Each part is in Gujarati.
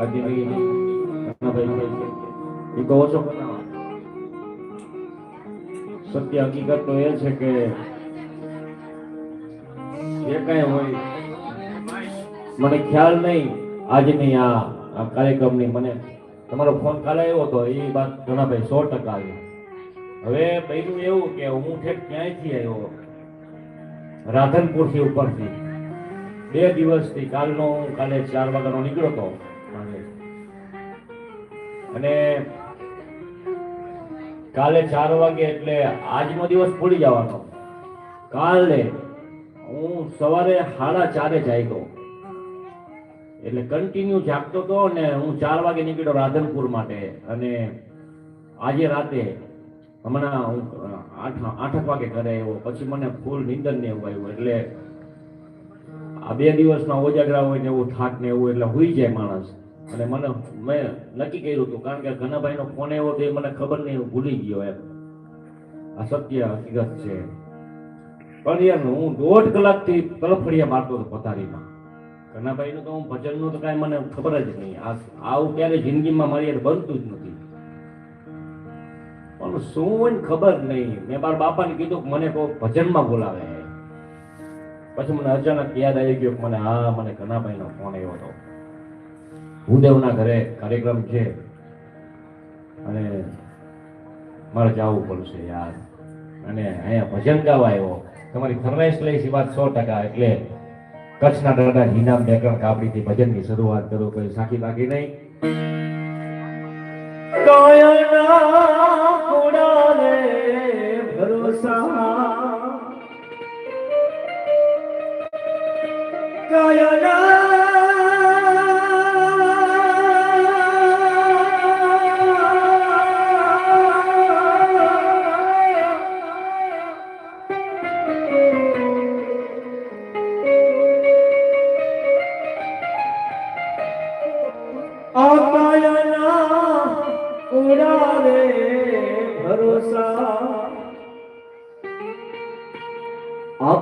આજની ભાઈ એ કહો છો? સત્ય હકીકત તો એ છે કે જે કઈ હોય મને ખ્યાલ નહીં આજની આ કાર્યક્રમની મને તમારો ફોન કાલે આવ્યો હતો એ વાત ઘણાભાઈ સો ટકા આવી હવે પહેલું એવું કે હું ઠેક ક્યાંયથી આવ્યો રાધનપુરથી ઉપરથી બે દિવસથી કાલનો હું કાલે ચાર વાગ્યાનો નીકળ્યો હતો. અને કાલે ચાર વાગે એટલે આજનો દિવસ ભૂલી જવાનો. કાલે હું સવારે સાડા ચારે જાગ્યો એટલે કન્ટિન્યુ જાગતો હતો ને હું ચાર વાગે નીકળ્યો રાધનપુર માટે. અને આજે રાતે હમણાં હું આઠ, આઠક વાગે ઘરે આવ્યો. પછી મને ફૂલ નિંદર ને એવું આવ્યું. એટલે આ બે દિવસના ઓજાગરા હોય ને એવું થાક ને એવું, એટલે હોઈ જાય માણસ. અને મને મેં નક્કી કર્યું હતું, કારણ કે ઘનાભાઈનો ફોન આવ્યો તો એ મને ખબર નહીં, હું ભૂલી ગયો એમ. આ સત્ય હકીકત છે. પણ યાર હું દોઢ કલાકથી તલફડિયા મારતો હતો પથારીમાં. ઘનાભાઈનું તો હું ભજનનું તો કાંઈ મને ખબર જ નહીં. આ આવું ક્યારે જિંદગીમાં મારી બનતું જ નથી. પણ શું ખબર નહીં. મેં મારા બાપાને કીધું કે મને કોઈ ભજનમાં બોલાવે. પછી મને અચાનક યાદ આવી ગયો મને, હા, મને ઘનાભાઈનો ફોન આવ્યો હતો. ભૂદેવના ઘરે કાર્યક્રમ છે. અને મારે જવું પડશે યાર. અને અહીંયા ભજન ગાવા આવ્યો. તમારી ફરમાઈશ લઈશ એ વાત સો ટકા. એટલે કચ્છના દાદા હિનામ બેકરણ કાપડીથી ભજનની શરૂઆત કરો, કોઈ સાખી બાકી નહીં. કાયના ભરોસા.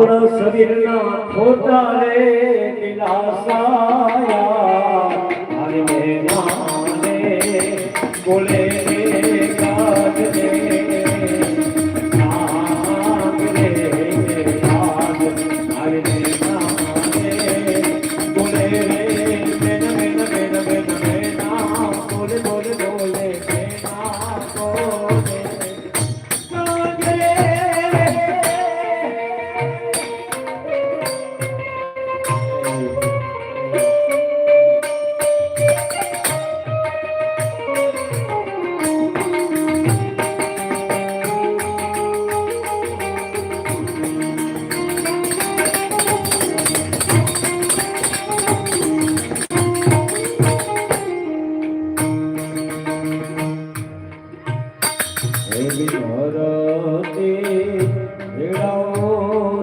આપણા શરીરના ખોટા રે દિલાસાયા હરે નાને બોલે એવી વિનોરતે વીણાઓ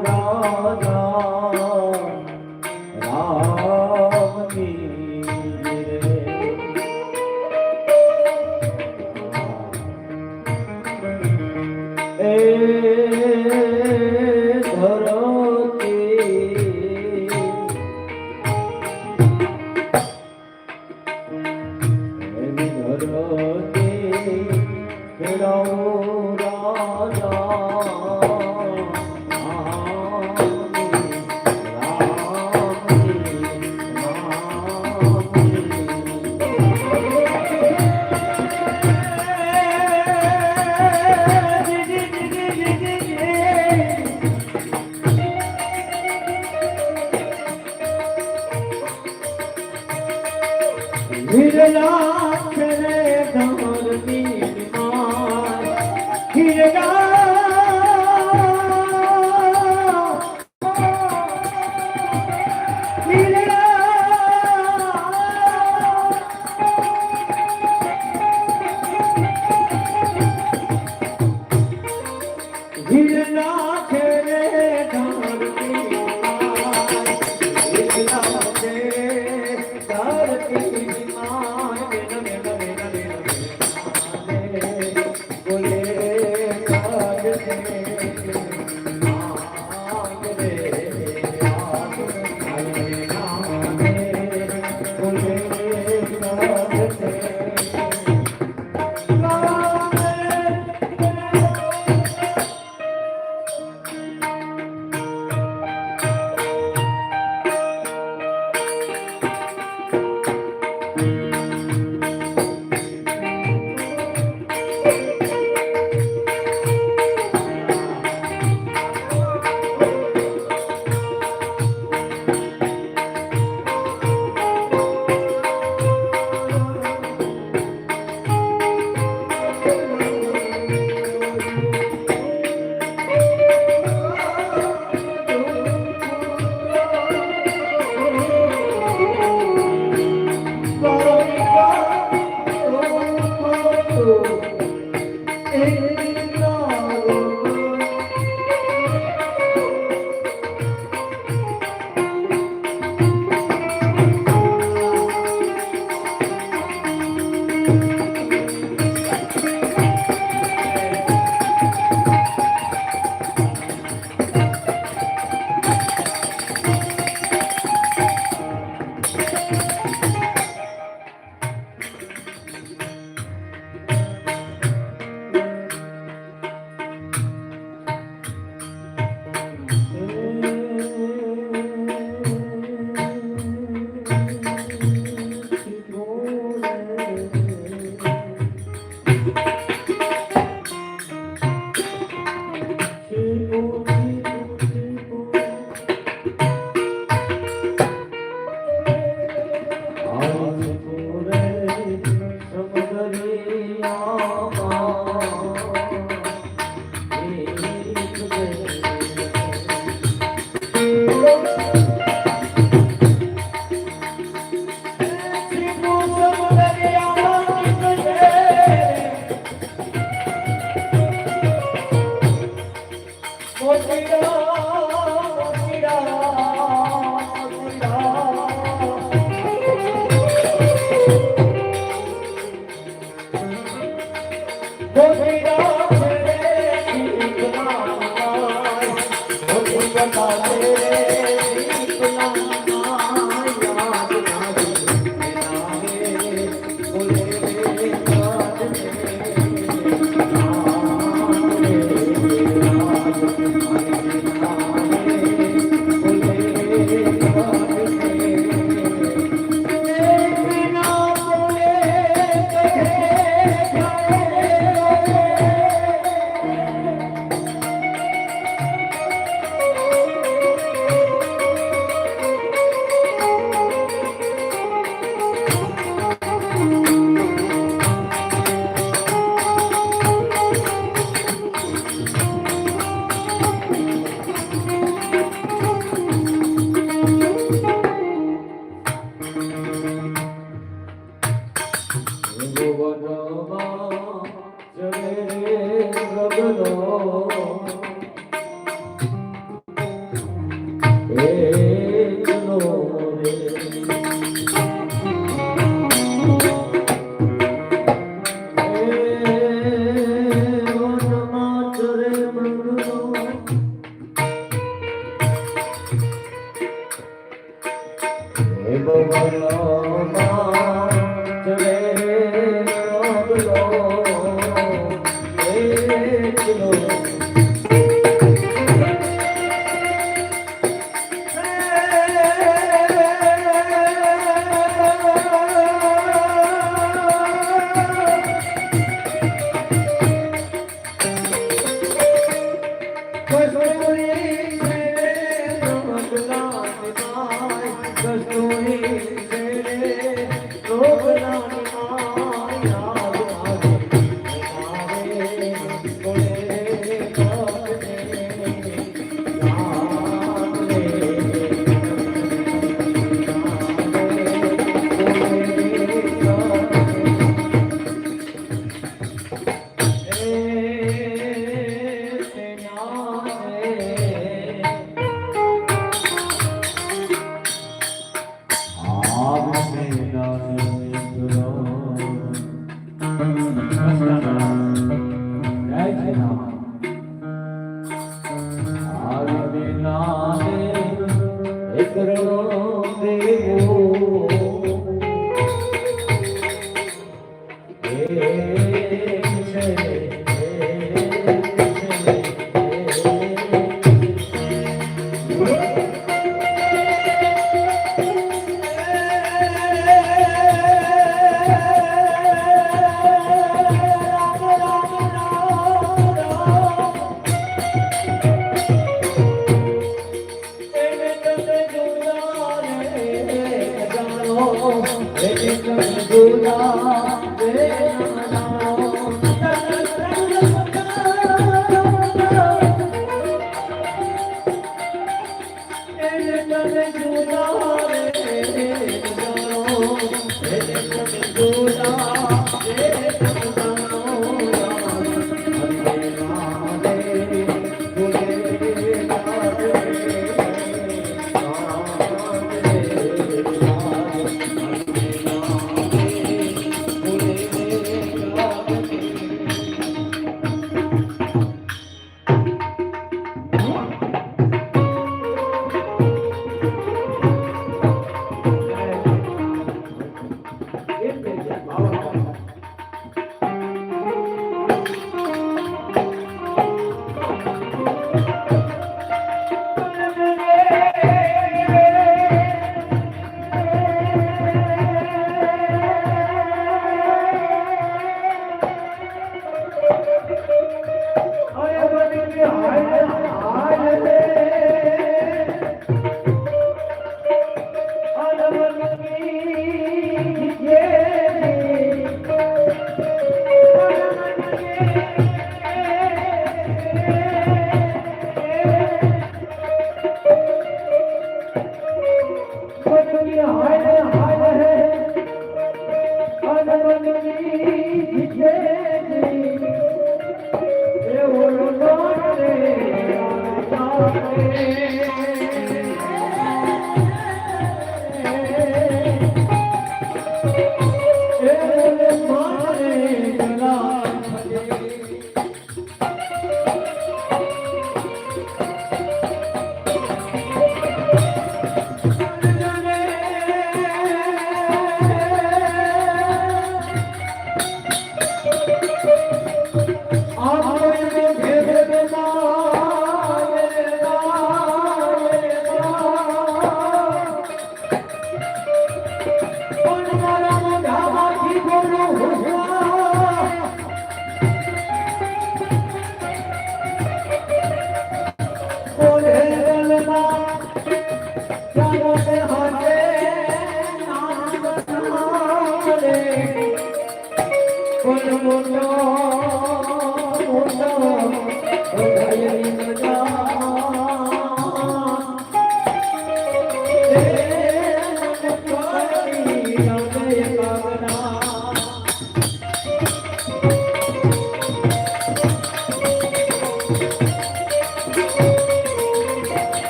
એ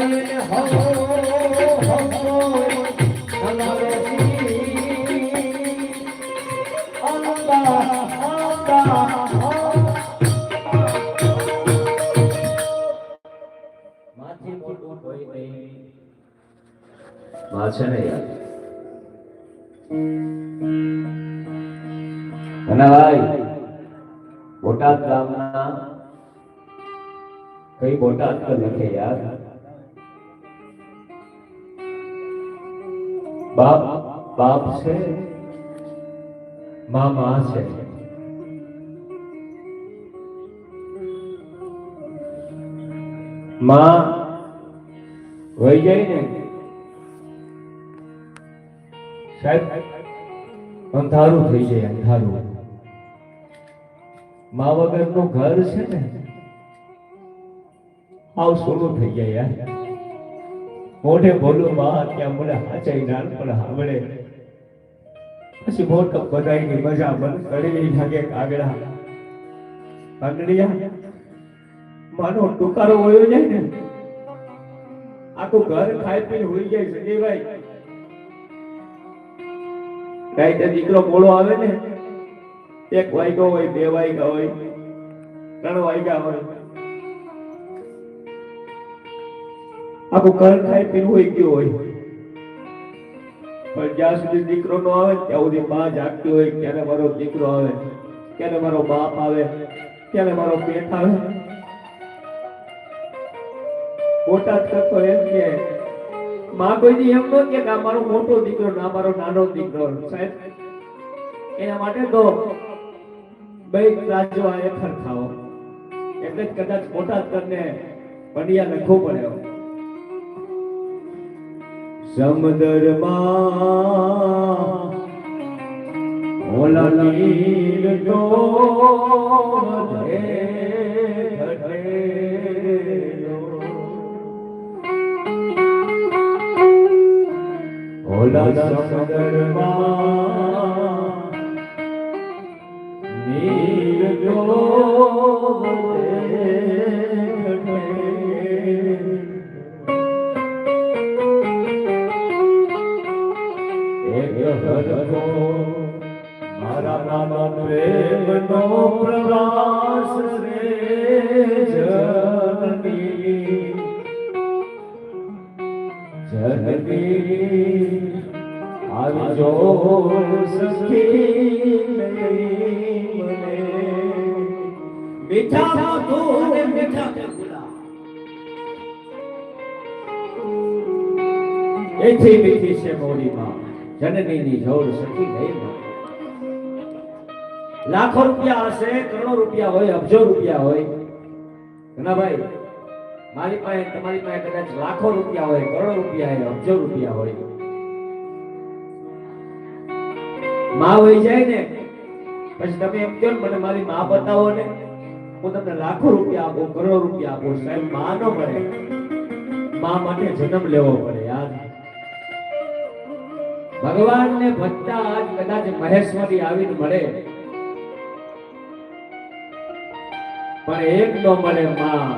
એને હો, છે ને યાર. બોટાદ ગામના કઈ બોટાદ તો લખે યાર? બાપ બાપ છે, મા, માં છે. માં વહી જાય ને, સાહેબ, અંધારું થઈ જાય, અંધારું. મા વગરનું ઘર છે ને, આવ સોનું થઈ જાય યાર. મોઢે બોલું માં ત્યાં મને હાચાઈ નાનપણ સાંભળે પછી મોટો બધાયની મજા બંધ કરી લાગે કાગડા. કાગડિયા, માનો ટુકારો વયો જાય ને, આખું ઘર ખાઈ પીને હોઈ જાય સંજયભાઈ રાઈતે દીકરો મોડો આવે ને, એક વાગ્યો હોય, બે વાગ્યા હોય, ત્રણ વાગ્યા હોય. આખું ઘર ખાઈ પીને હોય ગયો હોય. પણ જ્યાં સુધી દીકરો નો આવે, ત્યાં સુધી માં જાગતી હોય, ક્યારે મારો દીકરો આવે, ક્યારે મારો બાપ આવે, ક્યારે મારો પેટ આવે. બોટાદ કરતો એમ કે, માં કોઈ એમ ન કે આ મારો મોટો દીકરો ના મારો નાનો દીકરો સાહેબ, એના માટે તો બે રાજો આ એફર ખાઓ. એટલે જ કદાચ બોટાદ કરને પડિયા લખવું પડ્યો સમદરમાં ઓલા નીર તો. ઓલા સમદરમાં પ્રેમનો પ્રવાસ રે જનની. જનની આવજો સખી મને મીઠા ને મીઠા એથી મીઠી છે મોડીમાં જનનીની જોડ સખી મળે. લાખો રૂપિયા હશે, કરોડો રૂપિયા હોય, અબજો રૂપિયા હોય. ના ભાઈ, મારી પાસે, તમારી પાસે કદાચ લાખો રૂપિયા હોય, કરોડો રૂપિયા હોય, અબજો રૂપિયા હોય. માં હોય જાય ને, પછી તમે એમ કહો મને મારી માં બતાવો ને, હું તમને લાખો રૂપિયા આપું, કરોડો રૂપિયા આપું. સાહેબ, માં ન મળે. માં માટે જન્મ લેવો પડે, યાર. ભગવાનને ભજતા આજ કદાચ મહેશ્વરી આવીને મળે. પણ એક તો મળે માં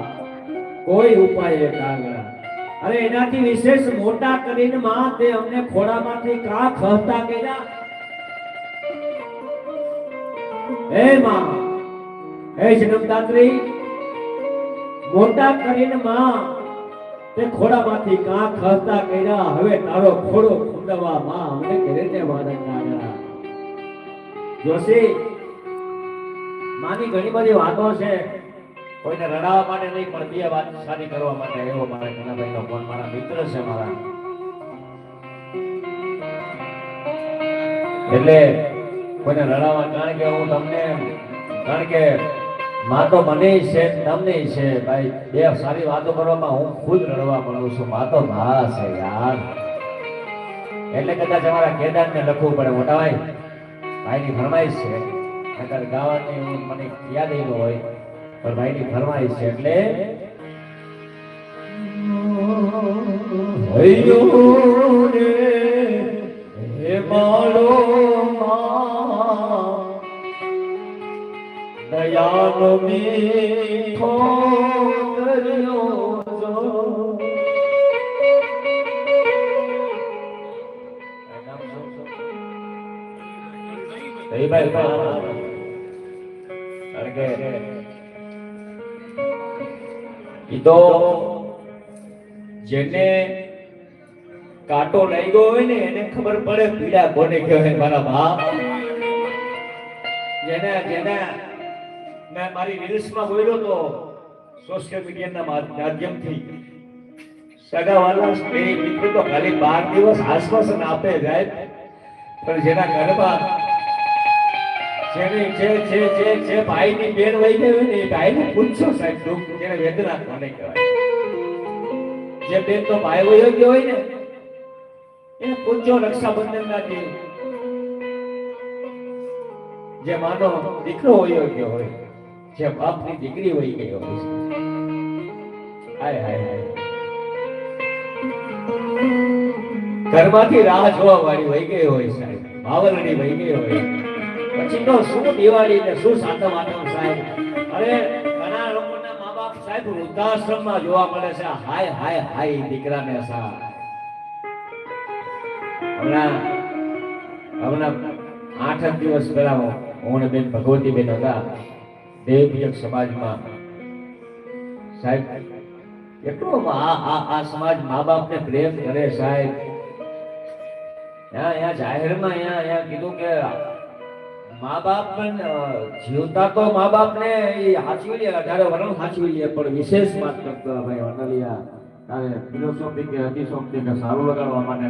કોઈ ઉપાય કાગડા અરે એનાથી વિશેષ મોટા કરીને માં તે અમને ખોળામાંથી કા ખહતા ગયા હે માં હે જન્મદાત્રી. મોટા કરીને માં તે ખોળામાંથી કા ખહતા કર્યા. હવે તારો ખોડો ખુંદવા માં અમને ઘરે તે વાદન કાગડા જોશી માની ઘણી બધી વાતો છે. કોઈને રડાવવા માટે નહીં, પણ બે વાત સારી કરવા માટે એવો મારા કનાભાઈ નો ફોન. મારા મિત્ર છે મારા. એટલે કોઈને રડાવવા કારણ કે હું તમને કારણ કે માં તો મને છે, તમને છે. ભાઈ, બે સારી વાતો કરવામાં હું ખુદ રડવા માંગુ છું. માં તો મા છે યાર. એટલે કદાચ અમારા કેદારને લખવું પડે, મોટા ભાઈ. ભાઈની ફરમાઈશ છે. નકર ગાવાની મને યાદ ય હોય, પણ ભાઈની ફરમાઈશ છે એટલે હૈયો રે, હે માળો માં, દયાનો મીઠો તો જેને કાંટો લઈ ગયો હોય ને, એને ખબર પડે પીડા કોને કહેવાય મારા બાપ. જેને જેને મેં મારી રીલ્સમાં બોલ્યો તો સોશિયલ મીડિયાના માધ્યમથી. સગાવાલા સ્ત્રી, મિત્રો તો ખાલી બાર દિવસ આશ્વાસન આપે જાય, પણ જેના ઘરમાં જેની જે જે જે જે ભાઈની બેન વહી ગઈ હોય ને એ ભાઈને પૂછો સાહેબ જેને વેદના કોને કહેવાય. જે બેન તો ભાઈ વહી હોય ને, એને પૂછજો રક્ષાબંધન ના દિન જે માનો દીકરો વહી ગયો હોય, જે બાપની દીકરી વહી ગઈ હોય. હાય હાય હાય. ઘરમાંથી રાહ જોવા વાળી વહી ગઈ હોય સાહેબ માવલડી વહી ગઈ હોય. પછી તો શું દિવાળી ને શું સાતમ આઠમ સાહેબ? અરે, ઘણા લોકોના મા બાપ સાહેબ વૃદ્ધાશ્રમમાં જોવા મળે છે. હાય હાય હાય, દીકરાને સા હમણાં હમણાં આઠ દિવસ પહેલા હું બેન ભગવતી બેન હતા. દેવપિયક સમાજમાં. સાહેબ, એટલો આ આ આ સમાજ મા બાપને પ્રેમ કરે સાહેબ. ત્યાં જાહેરમાં અહીંયા અહીંયા કીધું કે મા બાપ પણ જીવતા તો મા બાપ ને હાચવી લે, અઢારે વરણ હાચવી લે, પણ વિશેષ વાત કરતો ભાઈ વનલિયા ફિલોસોફી કે અતિશોક્તિ કે સારું લગાડવા માટે